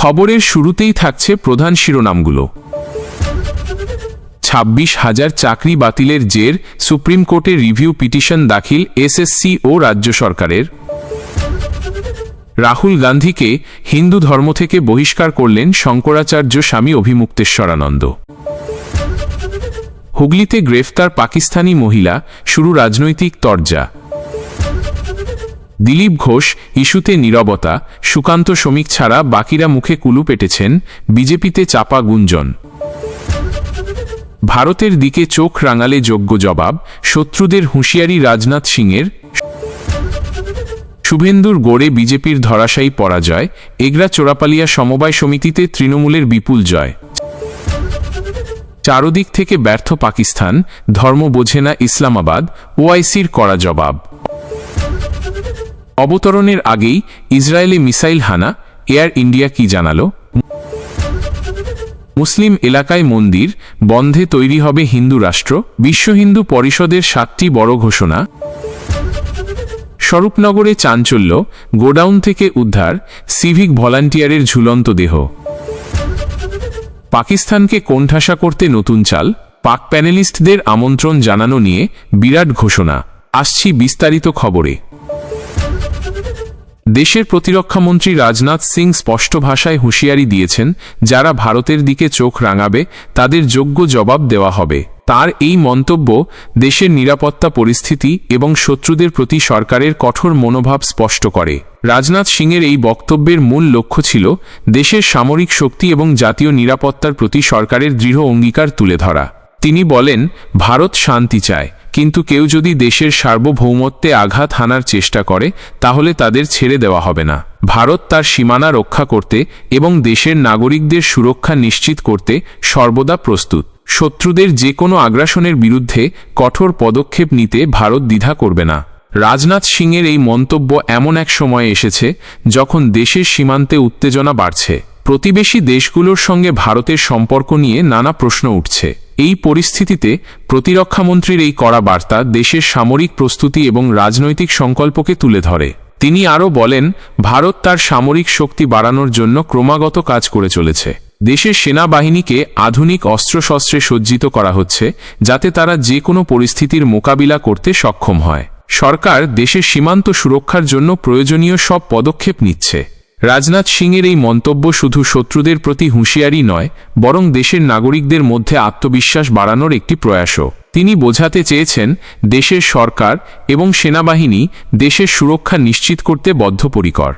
খবরের শুরুতেই থাকছে প্রধান শিরোনামগুলো। ছাব্বিশ হাজার চাকরি বাতিলের জের, সুপ্রিম কোর্টে রিভিউ পিটিশন দাখিল এসএসসি ও রাজ্য সরকারের। রাহুল গান্ধীকে হিন্দু ধর্ম থেকে বহিষ্কার করলেন শঙ্করাচার্য স্বামী অভিমুক্তেশ্বরানন্দ। হুগলিতে গ্রেফতার পাকিস্তানি মহিলা, শুরু রাজনৈতিক তরজা। দিলীপ ঘোষ ইস্যুতে নীরবতা, সুকান্ত শ্রমিক ছাড়া বাকিরা মুখে কুলু পেটেছেন বিজেপিতে চাপা গুঞ্জন। ভারতের দিকে চোখ রাঙালে যোগ্য জবাব শত্রুদের হুঁশিয়ারি রাজনাথ সিংয়ের। শুভেন্দুর গড়ে বিজেপির ধরাশায়ী পরাজয়, এগরা চোরাপালিয়া সমবায় সমিতিতে তৃণমূলের বিপুল জয়। চারদিক থেকে ব্যর্থ পাকিস্তান, ধর্ম বোঝে না ইসলামাবাদ, ওআইসির কড়া জবাব। অবতরণের আগেই ইসরায়েলে মিসাইল হানা, এয়ার ইন্ডিয়া কি জানালো? মুসলিম এলাকায় মন্দির, বন্ধে তৈরি হবে হিন্দু রাষ্ট্র, বিশ্ব হিন্দু পরিষদের সাতটি বড় ঘোষণা। স্বরূপনগরে চাঞ্চল্য, গোডাউন থেকে উদ্ধার, সিভিক ভলান্টিয়ারের ঝুলন্ত দেহ। পাকিস্তানকে কোণঠাসা করতে নতুন চাল, পাক প্যানেলিস্টদের আমন্ত্রণ জানানো নিয়ে বিরাট ঘোষণা। আসছি বিস্তারিত খবরে। দেশের প্রতিরক্ষামন্ত্রী রাজনাথ সিং স্পষ্ট ভাষায় হুঁশিয়ারি দিয়েছেন, যারা ভারতের দিকে চোখ রাঙাবে, তাদের যোগ্য জবাব দেওয়া হবে। তার এই মন্তব্য দেশের নিরাপত্তা পরিস্থিতি এবং শত্রুদের প্রতি সরকারের কঠোর মনোভাব স্পষ্ট করে। রাজনাথ সিংয়ের এই বক্তব্যের মূল লক্ষ্য ছিল দেশের সামরিক শক্তি এবং জাতীয় নিরাপত্তার প্রতি সরকারের দৃঢ় অঙ্গীকার তুলে ধরা। তিনি বলেন, ভারত শান্তি চায়। কিন্তু কেউ যদি দেশের সার্বভৌমত্বে আঘাত হানার চেষ্টা করে, তাহলে তাদের ছেড়ে দেওয়া হবে না। ভারত তার সীমানা রক্ষা করতে এবং দেশের নাগরিকদের সুরক্ষা নিশ্চিত করতে সর্বদা প্রস্তুত। শত্রুদের যে কোনো আগ্রাসনের বিরুদ্ধে কঠোর পদক্ষেপ নিতে ভারত দ্বিধা করবে না। রাজনাথ সিংয়ের এই মন্তব্য এমন এক সময় এসেছে, যখন দেশের সীমান্তে উত্তেজনা বাড়ছে। প্রতিবেশী দেশগুলোর সঙ্গে ভারতের সম্পর্ক নিয়ে নানা প্রশ্ন উঠছে। এই পরিস্থিতিতে প্রতিরক্ষামন্ত্রীর এই কড়া বার্তা দেশের সামরিক প্রস্তুতি এবং রাজনৈতিক সংকল্পকে তুলে ধরে। তিনি আরও বলেন, ভারত তার সামরিক শক্তি বাড়ানোর জন্য ক্রমাগত কাজ করে চলেছে। দেশের সেনাবাহিনীকে আধুনিক অস্ত্রশস্ত্রে সজ্জিত করা হচ্ছে, যাতে তারা যে কোনো পরিস্থিতির মোকাবিলা করতে সক্ষম হয়। সরকার দেশের সীমান্ত সুরক্ষার জন্য প্রয়োজনীয় সব পদক্ষেপ নিচ্ছে। রাজনাথ সিংয়ের এই মন্তব্য শুধু শত্রুদের প্রতি হুঁশিয়ারি নয়, বরং দেশের নাগরিকদের মধ্যে আত্মবিশ্বাস বাড়ানোর একটি প্রয়াসও। তিনি বোঝাতে চেয়েছেন, দেশের সরকার এবং সেনাবাহিনী দেশের সুরক্ষা নিশ্চিত করতে বদ্ধপরিকর।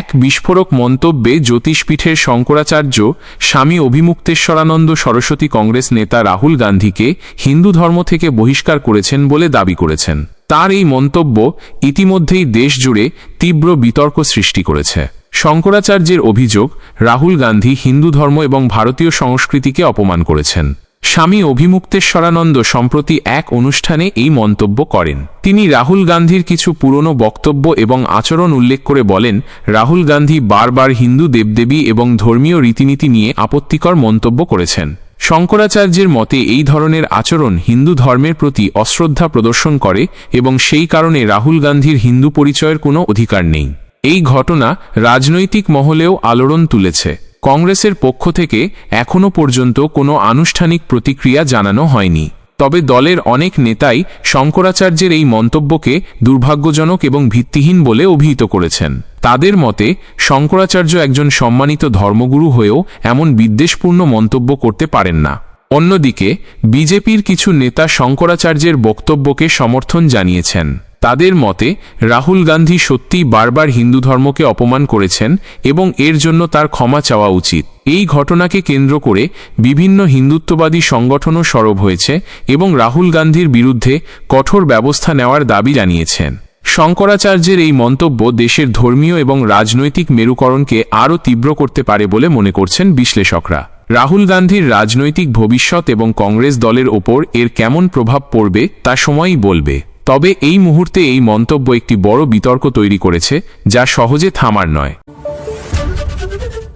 এক বিস্ফোরক মন্তব্যে জ্যোতিষপীঠের শঙ্করাচার্য স্বামী অভিমুক্তেশ্বরানন্দ সরস্বতী কংগ্রেস নেতা রাহুল গান্ধীকে হিন্দু ধর্ম থেকে বহিষ্কার করেছেন বলে দাবি করেছেন। তার এই মন্তব্য ইতিমধ্যেই দেশ জুড়ে তীব্র বিতর্ক সৃষ্টি করেছে। শঙ্করাচার্যের অভিযোগ, রাহুল গান্ধী হিন্দু ধর্ম এবং ভারতীয় সংস্কৃতিকে অপমান করেছেন। স্বামী অভিমুক্তেশ্বরানন্দ সম্প্রতি এক অনুষ্ঠানে এই মন্তব্য করেন। তিনি রাহুল গান্ধীর কিছু পুরনো বক্তব্য এবং আচরণ উল্লেখ করে বলেন, রাহুল গান্ধী বারবার হিন্দু দেবদেবী এবং ধর্মীয় রীতিনীতি নিয়ে আপত্তিকর মন্তব্য করেছেন। শঙ্করাচার্যের মতে এই ধরনের আচরণ হিন্দু ধর্মের প্রতি অশ্রদ্ধা প্রদর্শন করে এবং সেই কারণে রাহুল গান্ধীর হিন্দু পরিচয়ের কোনো অধিকার নেই। এই ঘটনা রাজনৈতিক মহলেও আলোড়ন তুলেছে। কংগ্রেসের পক্ষ থেকে এখনও পর্যন্ত কোনো আনুষ্ঠানিক প্রতিক্রিয়া জানানো হয়নি। তবে দলের অনেক নেতাই শঙ্করাচার্যের এই মন্তব্যকে দুর্ভাগ্যজনক এবং ভিত্তিহীন বলে অভিহিত করেছেন। তাদের মতে, শঙ্করাচার্য একজন সম্মানিত ধর্মগুরু হয়েও এমন বিদ্বেষপূর্ণ মন্তব্য করতে পারেন না। অন্যদিকে, বিজেপির কিছু নেতা শঙ্করাচার্যের বক্তব্যকে সমর্থন জানিয়েছেন। তাদের মতে, রাহুল গান্ধী সত্যিই বারবার হিন্দু ধর্মকে অপমান করেছেন এবং এর জন্য তার ক্ষমা চাওয়া উচিত। এই ঘটনাকে কেন্দ্র করে বিভিন্ন হিন্দুত্ববাদী সংগঠনও সরব হয়েছে এবং রাহুল গান্ধীর বিরুদ্ধে কঠোর ব্যবস্থা নেওয়ার দাবি জানিয়েছেন। শঙ্করাচার্যের এই মন্তব্য দেশের ধর্মীয় এবং রাজনৈতিক মেরুকরণকে আরও তীব্র করতে পারে বলে মনে করছেন বিশ্লেষকরা। রাহুল গান্ধীর রাজনৈতিক ভবিষ্যৎ এবং কংগ্রেস দলের ওপর এর কেমন প্রভাব পড়বে তা সময়ই বলবে। তবে এই মুহূর্তে এই মন্তব্য একটি বড় বিতর্ক তৈরি করেছে, যা সহজে থামার নয়।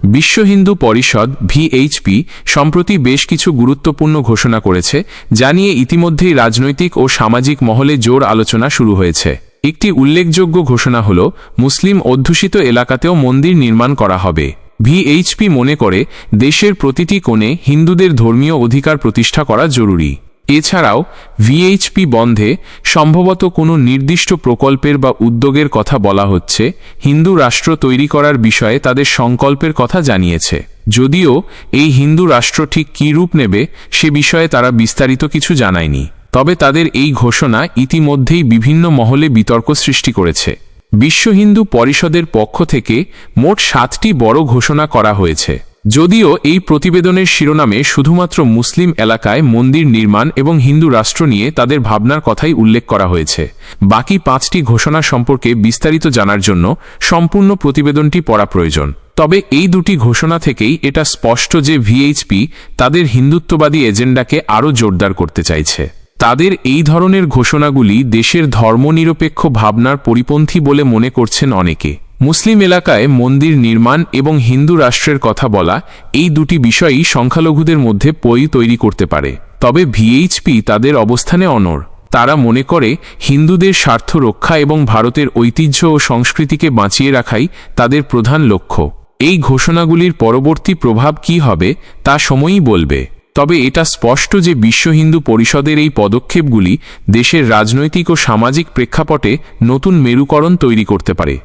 বিশ্ব হিন্দু পরিষদ ভিএইচপি সম্প্রতি বেশ কিছু গুরুত্বপূর্ণ ঘোষণা করেছে, যা নিয়ে ইতিমধ্যেই রাজনৈতিক ও সামাজিক মহলে জোর আলোচনা শুরু হয়েছে। একটি উল্লেখযোগ্য ঘোষণা হল, মুসলিম অধ্যুষিত এলাকাতেও মন্দির নির্মাণ করা হবে। ভিএইচপি মনে করে, দেশের প্রতিটি কোণে হিন্দুদের ধর্মীয় অধিকার প্রতিষ্ঠা করা জরুরি। এছাড়াও ভিএইচপি বন্ধে সম্ভবত কোনো নির্দিষ্ট প্রকল্পের বা উদ্যোগের কথা বলা হচ্ছে, হিন্দু রাষ্ট্র তৈরি করার বিষয়ে তাদের সংকল্পের কথা জানিয়েছে। যদিও, এই হিন্দু রাষ্ট্র ঠিক কী রূপ নেবে, সে বিষয়ে তারা বিস্তারিত কিছু জানায়নি। তবে তাদের এই ঘোষণা ইতিমধ্যেই বিভিন্ন মহলে বিতর্ক সৃষ্টি করেছে। বিশ্ব হিন্দু পরিষদের পক্ষ থেকে মোট সাতটি বড় ঘোষণা করা হয়েছে। যদিও এই প্রতিবেদনের শিরোনামে শুধুমাত্র মুসলিম এলাকায় মন্দির নির্মাণ এবং হিন্দু রাষ্ট্র নিয়ে তাদের ভাবনার কথাই উল্লেখ করা হয়েছে। বাকি পাঁচটি ঘোষণা সম্পর্কে বিস্তারিত জানার জন্য সম্পূর্ণ প্রতিবেদনটি পড়া প্রয়োজন। তবে এই দুটি ঘোষণা থেকেই এটা স্পষ্ট যে ভিএইচপি তাদের হিন্দুত্ববাদী এজেন্ডাকে আরও জোরদার করতে চাইছে। তাদের এই ধরনের ঘোষণাগুলি দেশের ধর্মনিরপেক্ষ ভাবনার পরিপন্থী বলে মনে করছেন অনেকে। মুসলিম এলাকায় মন্দির নির্মাণ এবং হিন্দু রাষ্ট্রের কথা বলা এই দুটি বিষয়ই সংখ্যালঘুদের মধ্যে পই তৈরি করতে পারে। তবে ভিএইচপি তাদের অবস্থানে অনর তারা মনে করে, হিন্দুদের স্বার্থ রক্ষা এবং ভারতের ঐতিহ্য ও সংস্কৃতিকে বাঁচিয়ে রাখাই তাদের প্রধান লক্ষ্য। এই ঘোষণাগুলির পরবর্তী প্রভাব কি হবে, তা সময়ই বলবে। তবে এটা স্পষ্ট যে বিশ্ব হিন্দু পরিষদের এই পদক্ষেপগুলি দেশের রাজনৈতিক ও সামাজিক প্রেক্ষাপটে নতুন মেরুকরণ তৈরি করতে পারে।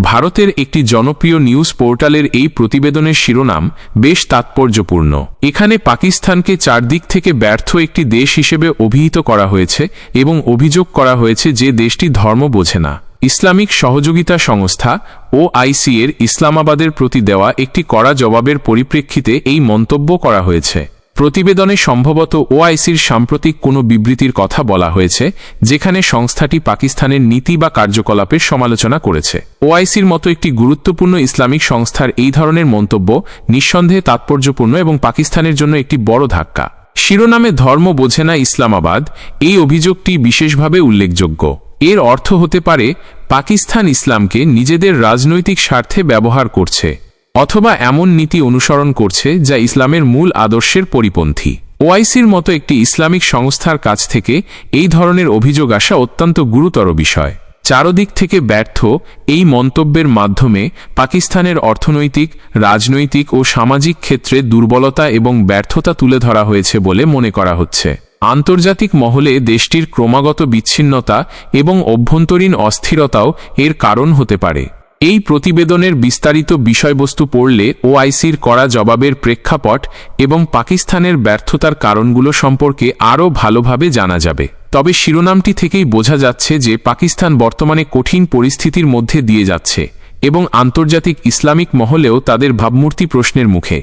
ভারতের একটি জনপ্রিয় নিউজ পোর্টালের এই প্রতিবেদনের শিরোনাম, বেশ তাৎপর্যপূর্ণ। এখানে পাকিস্তানকে চারদিক থেকে ব্যর্থ একটি দেশ হিসেবে অভিহিত করা হয়েছে এবং অভিযোগ করা হয়েছে যে দেশটি ধর্ম বোঝে না। ইসলামিক সহযোগিতা সংস্থা ও আইসি এর ইসলামাবাদের প্রতি দেওয়া একটি কড়া জবাবের পরিপ্রেক্ষিতে এই মন্তব্য করা হয়েছে। প্রতিবেদনে সম্ভবত ওআইসির সাম্প্রতিক কোনো বিবৃতির কথা বলা হয়েছে, যেখানে সংস্থাটি পাকিস্তানের নীতি বা কার্যকলাপের সমালোচনা করেছে। ওআইসির মতো একটি গুরুত্বপূর্ণ ইসলামিক সংস্থার এই ধরনের মন্তব্য নিঃসন্দেহে তাৎপর্যপূর্ণ এবং পাকিস্তানের জন্য একটি বড় ধাক্কা। শিরোনামে ধর্ম বোঝে না ইসলামাবাদ, এই অভিযোগটি বিশেষভাবে উল্লেখযোগ্য। এর অর্থ হতে পারে, পাকিস্তান ইসলামকে নিজেদের রাজনৈতিক স্বার্থে ব্যবহার করছে। অথবা এমন নীতি অনুসরণ করছে যা ইসলামের মূল আদর্শের পরিপন্থী। ওআইসির মতো একটি ইসলামিক সংস্থার কাছ থেকে এই ধরনের অভিযোগ আসা অত্যন্ত গুরুতর বিষয়। চারদিক থেকে ব্যর্থ এই মন্তব্যের মাধ্যমে পাকিস্তানের অর্থনৈতিক, রাজনৈতিক ও সামাজিক ক্ষেত্রে দুর্বলতা এবং ব্যর্থতা তুলে ধরা হয়েছে বলে মনে করা হচ্ছে। আন্তর্জাতিক মহলে দেশটির ক্রমাগত বিচ্ছিন্নতা এবং অভ্যন্তরীণ অস্থিরতাও এর কারণ হতে পারে। এই প্রতিবেদনের বিস্তারিত বিষয়বস্তু পড়লে ওআইসির করা জবাবের প্রেক্ষাপট এবং পাকিস্তানের ব্যর্থতার কারণগুলো সম্পর্কে আরও ভালোভাবে জানা যাবে। তবে শিরোনামটি থেকেই বোঝা যাচ্ছে যে পাকিস্তান বর্তমানে কঠিন পরিস্থিতির মধ্যে দিয়ে যাচ্ছে এবং আন্তর্জাতিক ইসলামিক মহলেও তাদের ভাবমূর্তি প্রশ্নের মুখে।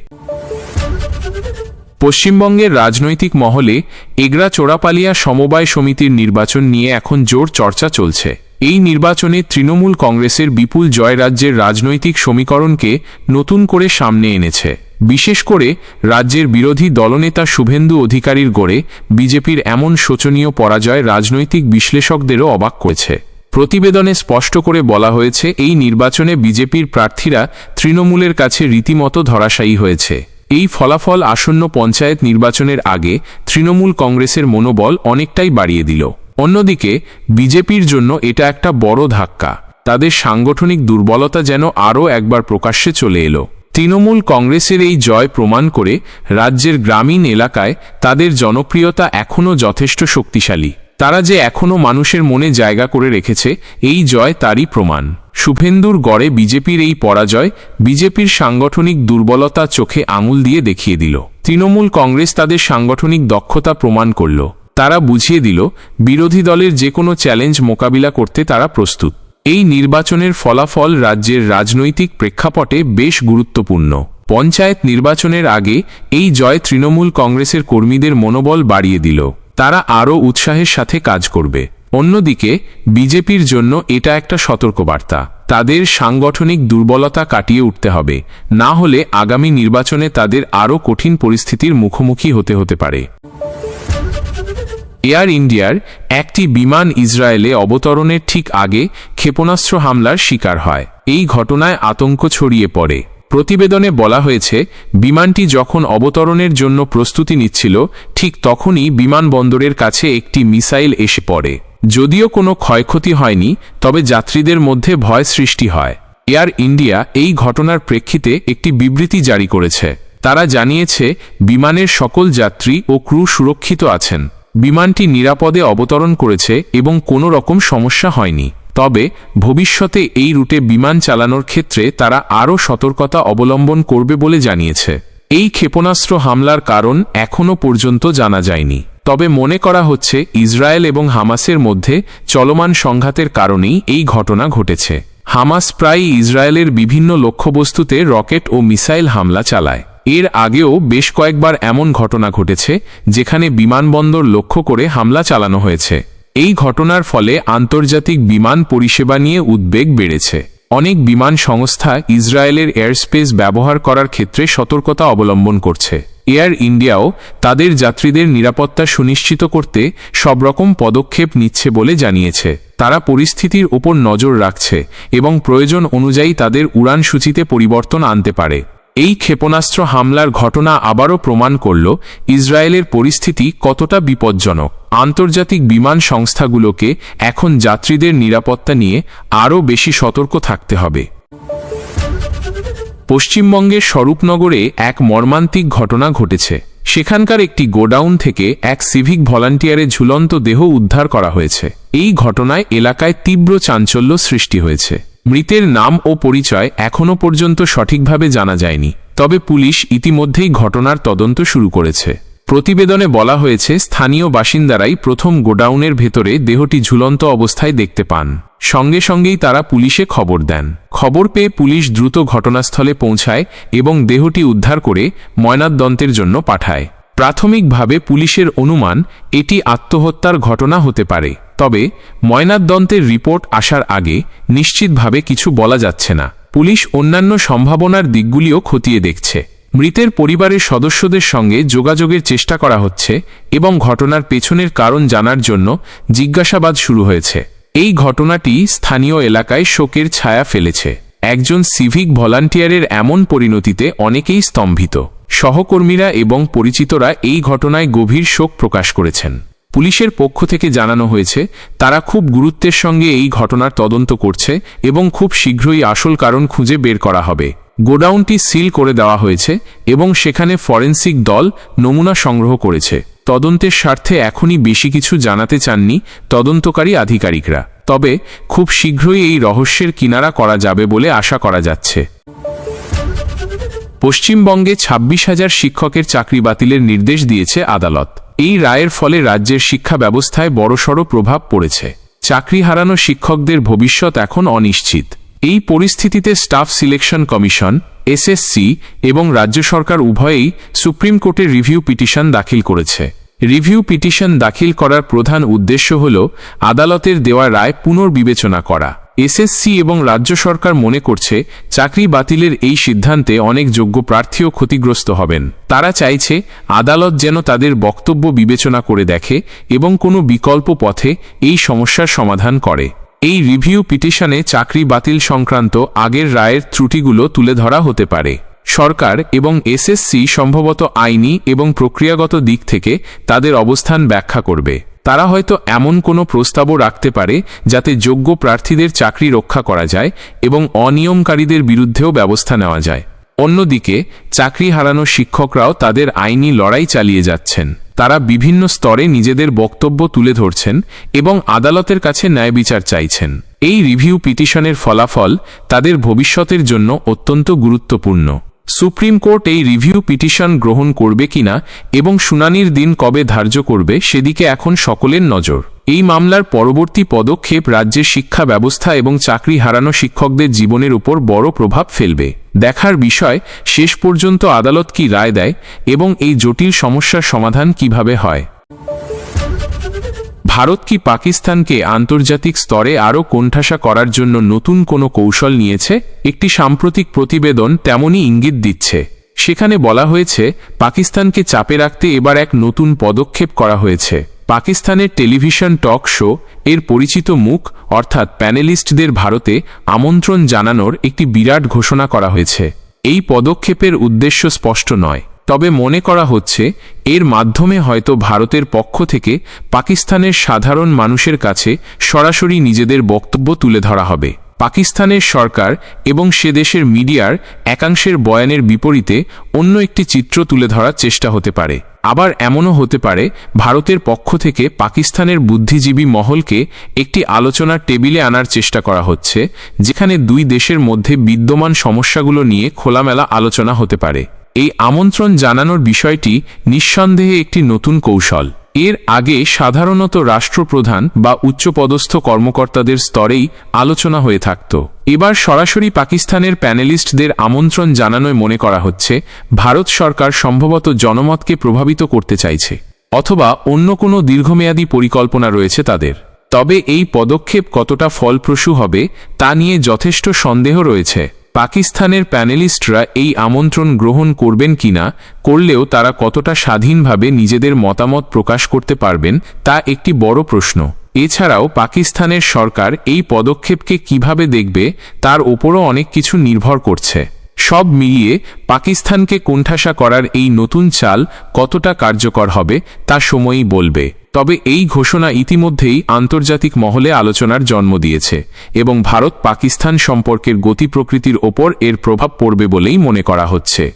পশ্চিমবঙ্গের রাজনৈতিক মহলে এগরা চোরাপালিয়া সমবায় সমিতির নির্বাচন নিয়ে এখন জোর চর্চা চলছে। এই নির্বাচনে তৃণমূল কংগ্রেসের বিপুল জয় রাজ্যের রাজনৈতিক সমীকরণকে নতুন করে সামনে এনেছে। বিশেষ করে রাজ্যের বিরোধী দলনেতা শুভেন্দু অধিকারীর গড়ে বিজেপির এমন শোচনীয় পরাজয় রাজনৈতিক বিশ্লেষকদেরও অবাক করেছে। প্রতিবেদনে স্পষ্ট করে বলা হয়েছে, এই নির্বাচনে বিজেপির প্রার্থীরা তৃণমূলের কাছে রীতিমতো ধরাশায়ী হয়েছে। এই ফলাফল আসন্ন পঞ্চায়েত নির্বাচনের আগে তৃণমূল কংগ্রেসের মনোবল অনেকটাই বাড়িয়ে দিল। অন্যদিকে, বিজেপির জন্য এটা একটা বড় ধাক্কা। তাদের সাংগঠনিক দুর্বলতা যেন আরও একবার প্রকাশ্যে চলে এলো। তৃণমূল কংগ্রেসের এই জয় প্রমাণ করে রাজ্যের গ্রামীণ এলাকায় তাদের জনপ্রিয়তা এখনও যথেষ্ট শক্তিশালী। তারা যে এখনও মানুষের মনে জায়গা করে রেখেছে, এই জয় তারই প্রমাণ। শুভেন্দুর গড়ে বিজেপির এই পরাজয় বিজেপির সাংগঠনিক দুর্বলতা চোখে আঙুল দিয়ে দেখিয়ে দিল। তৃণমূল কংগ্রেস তাদের সাংগঠনিক দক্ষতা প্রমাণ করল। তারা বুঝিয়ে দিল, বিরোধী দলের যে কোনো চ্যালেঞ্জ মোকাবিলা করতে তারা প্রস্তুত। এই নির্বাচনের ফলাফল রাজ্যের রাজনৈতিক প্রেক্ষাপটে বেশ গুরুত্বপূর্ণ। পঞ্চায়েত নির্বাচনের আগে এই জয় তৃণমূল কংগ্রেসের কর্মীদের মনোবল বাড়িয়ে দিল। তারা আরও উৎসাহের সাথে কাজ করবে। অন্যদিকে, বিজেপির জন্য এটা একটা সতর্কবার্তা। তাদের সাংগঠনিক দুর্বলতা কাটিয়ে উঠতে হবে। না হলে আগামী নির্বাচনে তাদের আরও কঠিন পরিস্থিতির মুখোমুখি হতে হতে পারে। এয়ার ইন্ডিয়ার একটি বিমান ইসরায়েলে অবতরণের ঠিক আগে ক্ষেপণাস্ত্র হামলার শিকার হয়। এই ঘটনায় আতঙ্ক ছড়িয়ে পড়ে। প্রতিবেদনে বলা হয়েছে, বিমানটি যখন অবতরণের জন্য প্রস্তুতি নিচ্ছিল, ঠিক তখনই বিমানবন্দরের কাছে একটি মিসাইল এসে পড়ে। যদিও কোনো ক্ষয়ক্ষতি হয়নি, তবে যাত্রীদের মধ্যে ভয় সৃষ্টি হয়। এয়ার ইন্ডিয়া এই ঘটনার প্রেক্ষিতে একটি বিবৃতি জারি করেছে। তারা জানিয়েছে, বিমানের সকল যাত্রী ও ক্রু সুরক্ষিত আছেন। বিমানটি নিরাপদে অবতরণ করেছে এবং কোনো রকম সমস্যা হয়নি। তবে, ভবিষ্যতে এই রুটে বিমান চালানোর ক্ষেত্রে তারা আরও সতর্কতা অবলম্বন করবে বলে জানিয়েছে। এই ক্ষেপণাস্ত্র হামলার কারণ এখনও পর্যন্ত জানা যায়নি। তবে মনে করা হচ্ছে, ইসরায়েল এবং হামাসের মধ্যে চলমান সংঘাতের কারণেই এই ঘটনা ঘটেছে। হামাস প্রায়ই ইসরায়েলের বিভিন্ন লক্ষ্যবস্তুতে রকেট ও মিসাইল হামলা চালায়। এর আগেও বেশ কয়েকবার এমন ঘটনা ঘটেছে, যেখানে বিমানবন্দর লক্ষ্য করে হামলা চালানো হয়েছে। এই ঘটনার ফলে আন্তর্জাতিক বিমান পরিষেবা নিয়ে উদ্বেগ বেড়েছে। অনেক বিমান সংস্থা ইসরায়েলের এয়ারস্পেস ব্যবহার করার ক্ষেত্রে সতর্কতা অবলম্বন করছে। এয়ার ইন্ডিয়াও তাদের যাত্রীদের নিরাপত্তা সুনিশ্চিত করতে সব রকম পদক্ষেপ নিচ্ছে বলে জানিয়েছে। তারা পরিস্থিতির ওপর নজর রাখছে এবং প্রয়োজন অনুযায়ী তাদের উড়ান সূচিতে পরিবর্তন আনতে পারে। এই ক্ষেপণাস্ত্র হামলার ঘটনা আবারও প্রমাণ করল ইসরায়েলের পরিস্থিতি কতটা বিপজ্জনক। আন্তর্জাতিক বিমান সংস্থাগুলোকে এখন যাত্রীদের নিরাপত্তা নিয়ে আরও বেশি সতর্ক থাকতে হবে। পশ্চিমবঙ্গের স্বরূপনগরে এক মর্মান্তিক ঘটনা ঘটেছে। সেখানকার একটি গোডাউন থেকে এক সিভিক ভলান্টিয়ারের ঝুলন্ত দেহ উদ্ধার করা হয়েছে। এই ঘটনায় এলাকায় তীব্র চাঞ্চল্য সৃষ্টি হয়েছে। মৃতের নাম ও পরিচয় এখনও পর্যন্ত সঠিকভাবে জানা যায়নি, তবে পুলিশ ইতিমধ্যেই ঘটনার তদন্ত শুরু করেছে। প্রতিবেদনে বলা হয়েছে, স্থানীয় বাসিন্দারাই প্রথম গোডাউনের ভেতরে দেহটি ঝুলন্ত অবস্থায় দেখতে পান। সঙ্গে সঙ্গেই তারা পুলিশে খবর দেন। খবর পেয়ে পুলিশ দ্রুত ঘটনাস্থলে পৌঁছায় এবং দেহটি উদ্ধার করে ময়নাতদন্তের জন্য পাঠায়। প্রাথমিকভাবে পুলিশের অনুমান, এটি আত্মহত্যার ঘটনা হতে পারে। তবে ময়নাতদন্তের রিপোর্ট আসার আগে নিশ্চিতভাবে কিছু বলা যাচ্ছে না। পুলিশ অন্যান্য সম্ভাবনার দিকগুলিও খতিয়ে দেখছে। মৃতের পরিবারের সদস্যদের সঙ্গে যোগাযোগের চেষ্টা করা হচ্ছে এবং ঘটনার পেছনের কারণ জানার জন্য জিজ্ঞাসাবাদ শুরু হয়েছে। এই ঘটনাটি স্থানীয় এলাকায় শোকের ছায়া ফেলেছে। একজন সিভিক ভলান্টিয়ারের এমন পরিণতিতে অনেকেই স্তম্ভিত। সহকর্মীরা এবং পরিচিতরা এই ঘটনায় গভীর শোক প্রকাশ করেছেন। পুলিশের পক্ষ থেকে জানানো হয়েছে, তারা খুব গুরুত্বের সঙ্গে এই ঘটনার তদন্ত করছে এবং খুব শীঘ্রই আসল কারণ খুঁজে বের করা হবে। গোডাউনটি সিল করে দেওয়া হয়েছে এবং সেখানে ফরেন্সিক দল নমুনা সংগ্রহ করেছে। তদন্তের স্বার্থে এখনই বেশি কিছু জানাতে চাননি তদন্তকারী আধিকারিকরা। তবে, খুব শীঘ্রই এই রহস্যের কিনারা করা যাবে বলে আশা করা যাচ্ছে। পশ্চিমবঙ্গে ছাব্বিশ হাজার শিক্ষকের চাকরি বাতিলের নির্দেশ দিয়েছে আদালত। এই রায়ের ফলে রাজ্যের শিক্ষা ব্যবস্থায় বড়সড় প্রভাব পড়েছে। চাকরি হারানো শিক্ষকদের ভবিষ্যৎ এখন অনিশ্চিত। এই পরিস্থিতিতে স্টাফ সিলেকশন কমিশন এসএসসি এবং রাজ্য সরকার উভয়েই সুপ্রিম কোর্টে রিভিউ পিটিশন দাখিল করেছে। রিভিউ পিটিশন দাখিল করার প্রধান উদ্দেশ্য হল আদালতের দেওয়া রায় পুনর্বিবেচনা করা। এসএসসি এবং রাজ্য সরকার মনে করছে, চাকরি বাতিলের এই সিদ্ধান্তে অনেক যোগ্য প্রার্থীও ক্ষতিগ্রস্ত হবেন। তারা চাইছে, আদালত যেন তাদের বক্তব্য বিবেচনা করে দেখে এবং কোনো বিকল্প পথে এই সমস্যার সমাধান করে। এই রিভিউ পিটিশনে চাকরি বাতিল সংক্রান্ত আগের রায়ের ত্রুটিগুলো তুলে ধরা হতে পারে। সরকার এবং এসএসসি সম্ভবত আইনি এবং প্রক্রিয়াগত দিক থেকে তাদের অবস্থান ব্যাখ্যা করবে। তারা হয়তো এমন কোনো প্রস্তাবও রাখতে পারে যাতে যোগ্য প্রার্থীদের চাকরি রক্ষা করা যায় এবং অনিয়মকারীদের বিরুদ্ধেও ব্যবস্থা নেওয়া যায়। অন্যদিকে, চাকরি হারানো শিক্ষকরাও তাদের আইনি লড়াই চালিয়ে যাচ্ছেন। তারা বিভিন্ন স্তরে নিজেদের বক্তব্য তুলে ধরছেন এবং আদালতের কাছে ন্যায় বিচার চাইছেন। এই রিভিউ পিটিশনের ফলাফল তাদের ভবিষ্যতের জন্য অত্যন্ত গুরুত্বপূর্ণ। সুপ্রিম কোর্ট এই রিভিউ পিটিশন গ্রহণ করবে কিনা এবং শুনানির দিন কবে ধার্য করবে সেদিকে এখন সকলের নজর। এই মামলার পরবর্তী পদক্ষেপ রাজ্যের শিক্ষা ব্যবস্থা এবং চাকরি হারানো শিক্ষকদের জীবনের উপর বড় প্রভাব ফেলবে। দেখার বিষয়, শেষ পর্যন্ত আদালত কি রায় দেয় এবং এই জটিল সমস্যার সমাধান কীভাবে হয়? ভারত কি পাকিস্তানকে আন্তর্জাতিক স্তরে আরও কোণঠাসা করার জন্য নতুন কোনো কৌশল নিয়েছে? একটি সাম্প্রতিক প্রতিবেদন তেমনই ইঙ্গিত দিচ্ছে। সেখানে বলা হয়েছে, পাকিস্তানকে চাপে রাখতে এবার এক নতুন পদক্ষেপ করা হয়েছে। পাকিস্তানের টেলিভিশন টক শো, এর পরিচিত মুখ, অর্থাৎ প্যানেলিস্টদের ভারতে আমন্ত্রণ জানানোর একটি বিরাট ঘোষণা করা হয়েছে। এই পদক্ষেপের উদ্দেশ্য স্পষ্ট নয়। তবে মনে করা হচ্ছে, এর মাধ্যমে হয়তো ভারতের পক্ষ থেকে পাকিস্তানের সাধারণ মানুষের কাছে সরাসরি নিজেদের বক্তব্য তুলে ধরা হবে। পাকিস্তানের সরকার এবং সে দেশের মিডিয়ার একাংশের বয়ানের বিপরীতে অন্য একটি চিত্র তুলে ধরার চেষ্টা হতে পারে। আবার এমনও হতে পারে, ভারতের পক্ষ থেকে পাকিস্তানের বুদ্ধিজীবী মহলকে একটি আলোচনার টেবিলে আনার চেষ্টা করা হচ্ছে, যেখানে দুই দেশের মধ্যে বিদ্যমান সমস্যাগুলো নিয়ে খোলামেলা আলোচনা হতে পারে। এই আমন্ত্রণ জানানোর বিষয়টি নিঃসন্দেহে একটি নতুন কৌশল। এর আগে সাধারণত রাষ্ট্রপ্রধান বা উচ্চপদস্থ কর্মকর্তাদের স্তরেই আলোচনা হয়ে থাকত। এবার সরাসরি পাকিস্তানের প্যানেলিস্টদের আমন্ত্রণ জানানোয় মনে করা হচ্ছে, ভারত সরকার সম্ভবত জনমতকে প্রভাবিত করতে চাইছে, অথবা অন্য কোনো দীর্ঘমেয়াদী পরিকল্পনা রয়েছে তাদের। তবে এই পদক্ষেপ কতটা ফলপ্রসূ হবে তা নিয়ে যথেষ্ট সন্দেহ রয়েছে। পাকিস্তানের প্যানেলিস্টরা এই আমন্ত্রণ গ্রহণ করবেন কিনা, করলেও তারা কতটা স্বাধীনভাবে নিজেদের মতামত প্রকাশ করতে পারবেন, তা একটি বড় প্রশ্ন। এছাড়াও পাকিস্তানের সরকার এই পদক্ষেপকে কীভাবে দেখবে, তার ওপরও অনেক কিছু নির্ভর করছে। সব মিলিয়ে পাকিস্তানকে কোণঠাসা করার এই নতুন চাল কতটা কার্যকর হবে, তা সময়ই বলবে। তবে এই ঘোষণা ইতিমধ্যেই আন্তর্জাতিক মহলে আলোচনার জন্ম দিয়েছে এবং ভারত পাকিস্তান সম্পর্কের গতি প্রকৃতির ওপর এর প্রভাব পড়বে বলেই মনে করা হচ্ছে।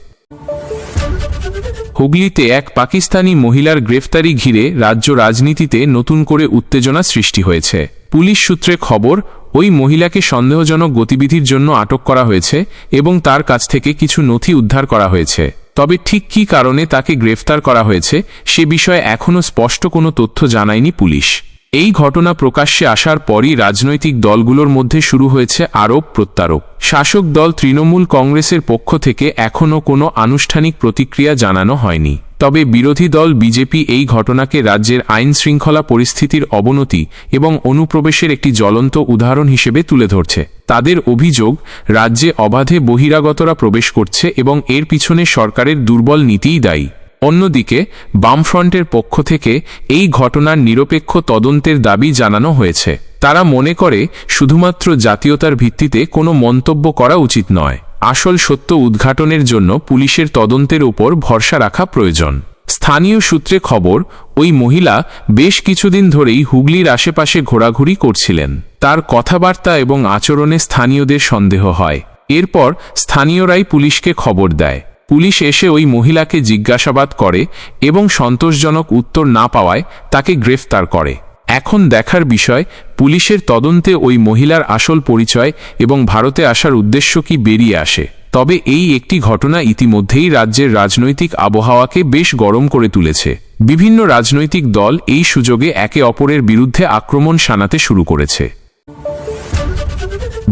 হুগলিতে এক পাকিস্তানি মহিলার গ্রেফতারি ঘিরে রাজ্য রাজনীতিতে নতুন করে উত্তেজনা সৃষ্টি হয়েছে। পুলিশ সূত্রে খবর, ওই মহিলাকে সন্দেহজনক গতিবিধির জন্য আটক করা হয়েছে এবং তার কাছ থেকে কিছু নথি উদ্ধার করা হয়েছে। তবে ঠিক কী কারণে তাকে গ্রেফতার করা হয়েছে, সে বিষয়ে এখনও স্পষ্ট কোনো তথ্য জানায়নি পুলিশ। এই ঘটনা প্রকাশ্যে আসার পরই রাজনৈতিক দলগুলোর মধ্যে শুরু হয়েছে আরোপ প্রত্যারোপ। শাসক দল তৃণমূল কংগ্রেসের পক্ষ থেকে এখনও কোনো আনুষ্ঠানিক প্রতিক্রিয়া জানানো হয়নি। তবে বিরোধী দল বিজেপি এই ঘটনাকে রাজ্যের আইন শৃঙ্খলা পরিস্থিতির অবনতি এবং অনুপ্রবেশের একটি জ্বলন্ত উদাহরণ হিসেবে তুলে ধরছে। তাদের অভিযোগ, রাজ্যে অবাধে বহিরাগতরা প্রবেশ করছে এবং এর পিছনে সরকারের দুর্বল নীতিই দায়ী। অন্যদিকে, বামফ্রন্টের পক্ষ থেকে এই ঘটনার নিরপেক্ষ তদন্তের দাবি জানানো হয়েছে। তারা মনে করে, শুধুমাত্র জাতীয়তার ভিত্তিতে কোনো মন্তব্য করা উচিত নয়। আসল সত্য উদ্ঘাটনের জন্য পুলিশের তদন্তের উপর ভরসা রাখা প্রয়োজন। স্থানীয় সূত্রে খবর, ওই মহিলা বেশ কিছুদিন ধরেই হুগলির আশেপাশে ঘোরাঘুরি করছিলেন। তার কথাবার্তা এবং আচরণে স্থানীয়দের সন্দেহ হয়। এরপর স্থানীয়রাই পুলিশকে খবর দেয়। পুলিশ এসে ওই মহিলাকে জিজ্ঞাসাবাদ করে এবং সন্তোষজনক উত্তর না পাওয়ায় তাকে গ্রেফতার করে। এখন দেখার বিষয়, পুলিশের তদন্তে ওই মহিলার আসল পরিচয় এবং ভারতে আসার উদ্দেশ্য কি বেরিয়ে আসে। তবে এই একটি ঘটনা ইতিমধ্যেই রাজ্যের রাজনৈতিক আবহাওয়াকে বেশ গরম করে তুলেছে। বিভিন্ন রাজনৈতিক দল এই সুযোগে একে অপরের বিরুদ্ধে আক্রমণ শানাতে শুরু করেছে।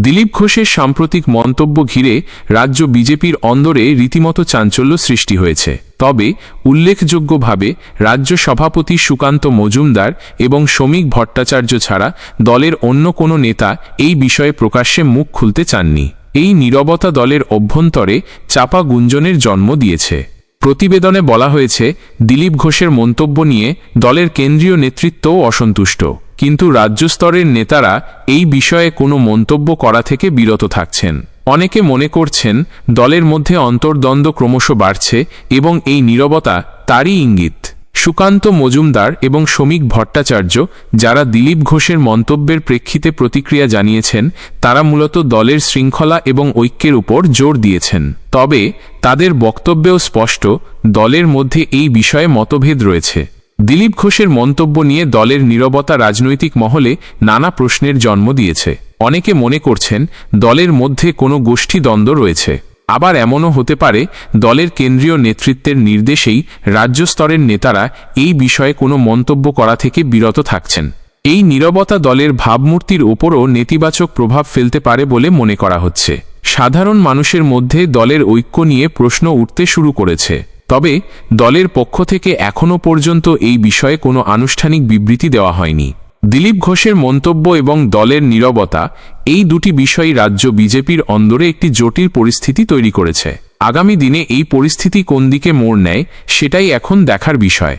দিলীপ ঘোষের সাম্প্রতিক মন্তব্য ঘিরে রাজ্য বিজেপির অন্দরে রীতিমতো চাঞ্চল্য সৃষ্টি হয়েছে। তবে উল্লেখযোগ্যভাবে রাজ্য সভাপতি সুকান্ত মজুমদার এবং শ্রমিক ভট্টাচার্য ছাড়া দলের অন্য কোনো নেতা এই বিষয়ে প্রকাশ্যে মুখ খুলতে চাননি। এই নীরবতা দলের অভ্যন্তরে চাপা গুঞ্জনের জন্ম দিয়েছে। প্রতিবেদনে বলা হয়েছে, দিলীপ ঘোষের মন্তব্য নিয়ে দলের কেন্দ্রীয় নেতৃত্বও অসন্তুষ্ট। কিন্তু রাজ্য স্তরের নেতারা এই বিষয়ে কোনো মন্তব্য করা থেকে বিরত থাকছেন। অনেকে মনে করছেন, দলের মধ্যে অন্তর্দ্বন্দ্ব ক্রমশ বাড়ছে এবং এই নীরবতা তারই ইঙ্গিত। সুকান্ত মজুমদার এবং শ্রমিক ভট্টাচার্য, যারা দিলীপ ঘোষের মন্তব্যের প্রেক্ষিতে প্রতিক্রিয়া জানিয়েছেন, তারা মূলত দলের শৃঙ্খলা এবং ঐক্যের উপর জোর দিয়েছেন। তবে, তাদের বক্তব্যেও স্পষ্ট, দলের মধ্যে এই বিষয়ে মতভেদ রয়েছে। দিলীপ ঘোষের মন্তব্য নিয়ে দলের নীরবতা রাজনৈতিক মহলে নানা প্রশ্নের জন্ম দিয়েছে। অনেকে মনে করছেন, দলের মধ্যে কোনো গোষ্ঠী দ্বন্দ্ব রয়েছে। আবার এমনও হতে পারে, দলের কেন্দ্রীয় নেতৃত্বের নির্দেশেই রাজ্য স্তরের নেতারা এই বিষয়ে কোনো মন্তব্য করা থেকে বিরত থাকছেন। এই নীরবতা দলের ভাবমূর্তির ওপরও নেতিবাচক প্রভাব ফেলতে পারে বলে মনে করা হচ্ছে। সাধারণ মানুষের মধ্যে দলের ঐক্য নিয়ে প্রশ্ন উঠতে শুরু করেছে। তবে দলের পক্ষ থেকে এখনও পর্যন্ত এই বিষয়ে কোনো আনুষ্ঠানিক বিবৃতি দেওয়া হয়নি। দিলীপ ঘোষের মন্তব্য এবং দলের নিরবতা এই দুটি বিষয়ই রাজ্য বিজেপির অন্দরে একটি জটিল পরিস্থিতি তৈরি করেছে। আগামী দিনে এই পরিস্থিতি কোন দিকে মোড় নেয় সেটাই এখন দেখার বিষয়।